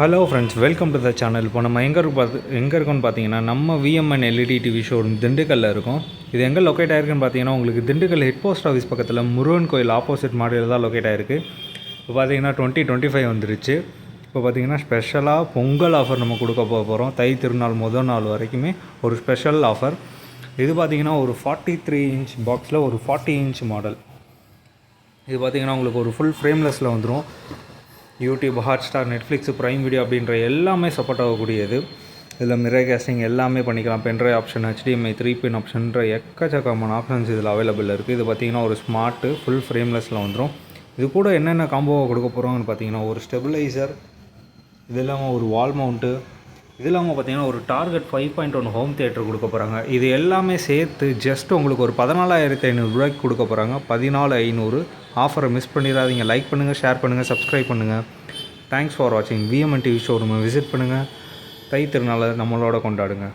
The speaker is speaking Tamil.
Hello friends welcome to the channel இப்போ நம்ம எங்கே இருக்கு பார்த்து எங்கே இருக்கோம்னு பார்த்தீங்கன்னா நம்ம விஎம்என் எல்இடி டிவி ஷோரூம் திண்டுக்கல்ல இருக்கும். இது எங்கே லொக்கேட் ஆயிருக்குன்னு பார்த்தீங்கன்னா உங்களுக்கு திண்டுக்கல் ஹெட் போஸ்ட் ஆஃபீஸ் பக்கத்தில் முருகன் கோயில் ஆப்போசிட் மாடியில் தான் லொக்கேட் ஆயிருக்கு. இப்போ பார்த்தீங்கன்னா டுவெண்ட்டி டுவெண்ட்டி ஃபைவ் வந்துருச்சு. இப்போ பார்த்தீங்கன்னா ஸ்பெஷலாக பொங்கல் ஆஃபர் நம்ம கொடுக்க போக போகிறோம் தை திருநாள் முதல் நாள் வரைக்குமே ஒரு ஸ்பெஷல் ஆஃபர் இது பார்த்தீங்கன்னா ஒரு ஃபார்ட்டி த்ரீ இன்ச் பாக்ஸில் ஒரு ஃபார்ட்டி இன்ச் மாடல் இது பார்த்தீங்கன்னா உங்களுக்கு ஒரு ஃபுல் ஃப்ரேம்லெஸ்ஸில் வந்துடும் YouTube Hotstar Netflix prime video அப்படின்ற எல்லாமே சப்போர்ட் ஆகக்கூடியது. இதில் மிரர் கேஸ்டிங் எல்லாமே பண்ணிக்கலாம். Pen drive option HDMI three pin ஆப்ஷன்ற எக்கச்சக்கமான ஆப்ஷன்ஸ் இதில் அவைலபிள் இருக்குது இது பார்த்திங்கன்னா ஒரு ஸ்மார்ட்டு ஃபுல் ஃப்ரேம்லெஸில் வந்துடும் இது கூட என்னென்ன காம்போவை கொடுக்க போகிறோம்னு பார்த்தீங்கன்னா ஒரு ஸ்டெபிளைசர் இது இல்லாமல் ஒரு வால் மவுண்ட்டு இது இல்லாமல் பார்த்தீங்கன்னா ஒரு target five point one home theatre கொடுக்க போகிறாங்க இது எல்லாமே சேர்த்து ஜஸ்ட் உங்களுக்கு ஒரு பதினாலாயிரத்தி ஐநூறுரூவாய்க்கு கொடுக்க போகிறாங்க பதினாலு ஐநூறு ஆஃபரை மிஸ் பண்ணிடாதீங்க. லைக் பண்ணுங்கள் ஷேர் பண்ணுங்கள் சப்ஸ்கிரைப் பண்ணுங்கள் தேங்க்ஸ் ஃபார் வாட்சிங் விஎம்என் டிவி ஷோரூமை விசிட் பண்ணுங்கள் தை திருநாளை நம்மளோட கொண்டாடுங்க.